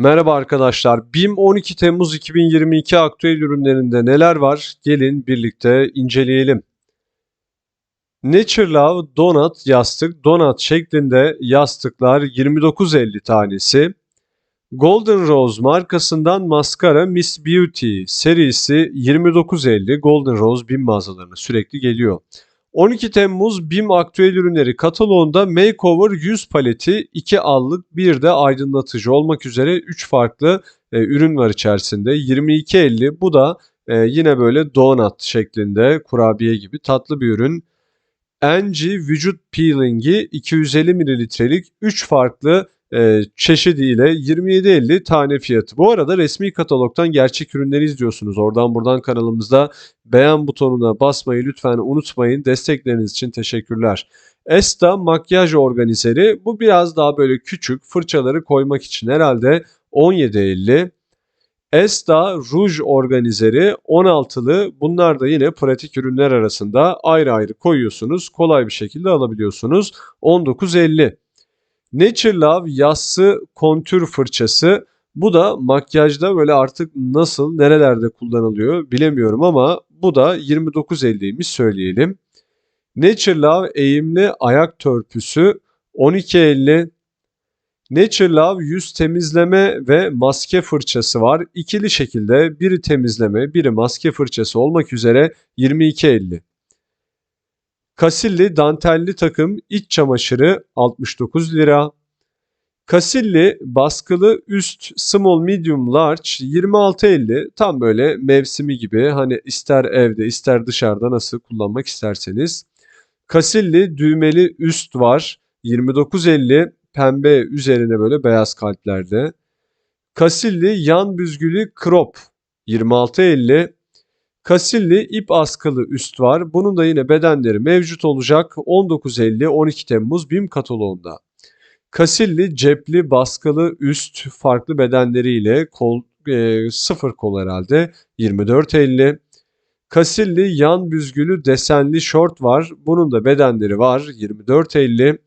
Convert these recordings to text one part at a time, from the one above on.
Merhaba arkadaşlar. BİM 12 Temmuz 2022 aktüel ürünlerinde neler var? Gelin birlikte inceleyelim. Nature Love Donut yastık, donut şeklinde yastıklar 29.50 tanesi. Golden Rose markasından maskara Miss Beauty serisi 29.50 Golden Rose BİM mağazalarına sürekli geliyor. 12 Temmuz BİM aktüel ürünleri kataloğunda Makeover 100 paleti 2 allık bir de aydınlatıcı olmak üzere 3 farklı e, ürün var içerisinde. 22.50 bu da e, yine böyle donut şeklinde kurabiye gibi tatlı bir ürün. Enci vücut peelingi 250 mililitrelik 3 farklı e, çeşidiyle 27.50 tane fiyatı. Bu arada resmi katalogdan gerçek ürünleri izliyorsunuz. Oradan buradan kanalımızda beğen butonuna basmayı lütfen unutmayın. Destekleriniz için teşekkürler. Esta makyaj organizeri bu biraz daha böyle küçük fırçaları koymak için herhalde 17.50. Esta ruj organizeri 16'lı bunlar da yine pratik ürünler arasında ayrı ayrı koyuyorsunuz. Kolay bir şekilde alabiliyorsunuz. 19.50. Nature Love yassı kontür fırçası. Bu da makyajda böyle artık nasıl, nerelerde kullanılıyor bilemiyorum ama bu da 29.50'ymiş söyleyelim. Nature Love eğimli ayak törpüsü 12.50. Nature Love yüz temizleme ve maske fırçası var. İkili şekilde biri temizleme, biri maske fırçası olmak üzere 22.50. Kasilli dantelli takım iç çamaşırı 69 lira. Kasilli baskılı üst small medium large 26.50 tam böyle mevsimi gibi hani ister evde ister dışarıda nasıl kullanmak isterseniz. Kasilli düğmeli üst var 29.50 pembe üzerine böyle beyaz kalplerde. Kasilli yan büzgülü crop 26.50 Kasilli ip askılı üst var. Bunun da yine bedenleri mevcut olacak 19.50-12 Temmuz BİM kataloğunda. Kasilli cepli baskılı üst farklı bedenleriyle kol e, sıfır kol herhalde 24.50. Kasilli yan büzgülü desenli şort var. Bunun da bedenleri var 24.50.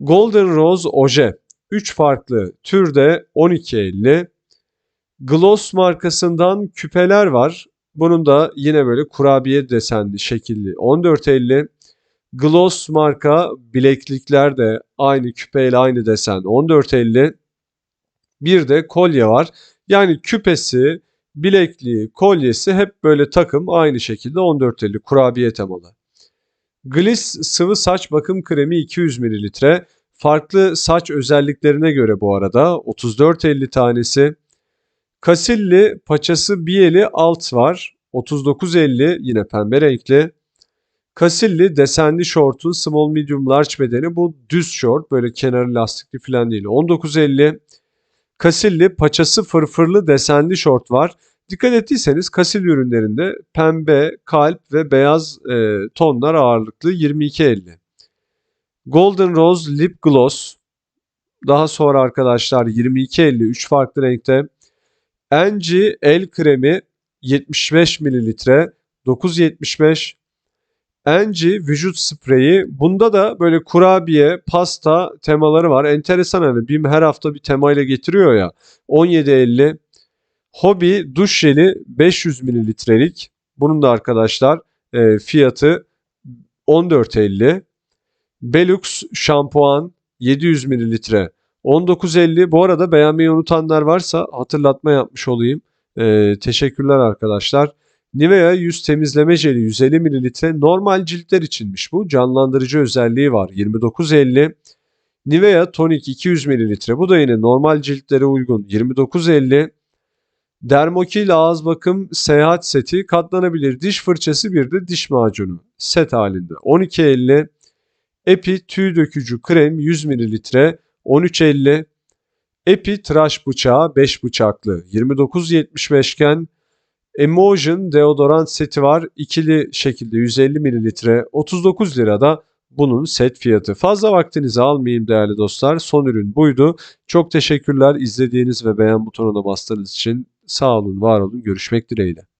Golden Rose oje 3 farklı türde 12.50. Gloss markasından küpeler var. Bunun da yine böyle kurabiye desenli şekilli 14.50. Gloss marka bileklikler de aynı küpeyle aynı desen 14.50. Bir de kolye var. Yani küpesi, bilekliği, kolyesi hep böyle takım aynı şekilde 14.50 kurabiye temalı. Gliss sıvı saç bakım kremi 200 ml. Farklı saç özelliklerine göre bu arada 34.50 tanesi. Kasilli paçası biyeli alt var. 39.50 yine pembe renkli. Kasilli desenli şortun small medium large bedeni bu düz şort böyle kenarı lastikli falan değil. 19.50 Kasilli paçası fırfırlı desenli şort var. Dikkat ettiyseniz Kasil ürünlerinde pembe, kalp ve beyaz e, tonlar ağırlıklı 22.50. Golden Rose Lip Gloss daha sonra arkadaşlar 22.50 3 farklı renkte. Enci el kremi 75 ml 9.75 Enci vücut spreyi. Bunda da böyle kurabiye, pasta temaları var. Enteresan hani BİM her hafta bir temayla getiriyor ya. 17.50 Hobi duş jeli 500 mililitrelik. Bunun da arkadaşlar e, fiyatı 14.50. Belux şampuan 700 mililitre 19.50. Bu arada beğenmeyi unutanlar varsa hatırlatma yapmış olayım. Ee, teşekkürler arkadaşlar. Nivea yüz temizleme jeli 150 ml normal ciltler içinmiş bu. Canlandırıcı özelliği var 29.50. Nivea tonik 200 ml bu da yine normal ciltlere uygun 29.50. Dermokil ağız bakım seyahat seti katlanabilir diş fırçası bir de diş macunu set halinde 12.50. Epi tüy dökücü krem 100 ml 13.50. Epi tıraş bıçağı 5 bıçaklı 29.75 iken Emotion deodorant seti var. ikili şekilde 150 mililitre 39 lirada bunun set fiyatı. Fazla vaktinizi almayayım değerli dostlar. Son ürün buydu. Çok teşekkürler izlediğiniz ve beğen butonuna bastığınız için. Sağ olun, var olun. Görüşmek dileğiyle.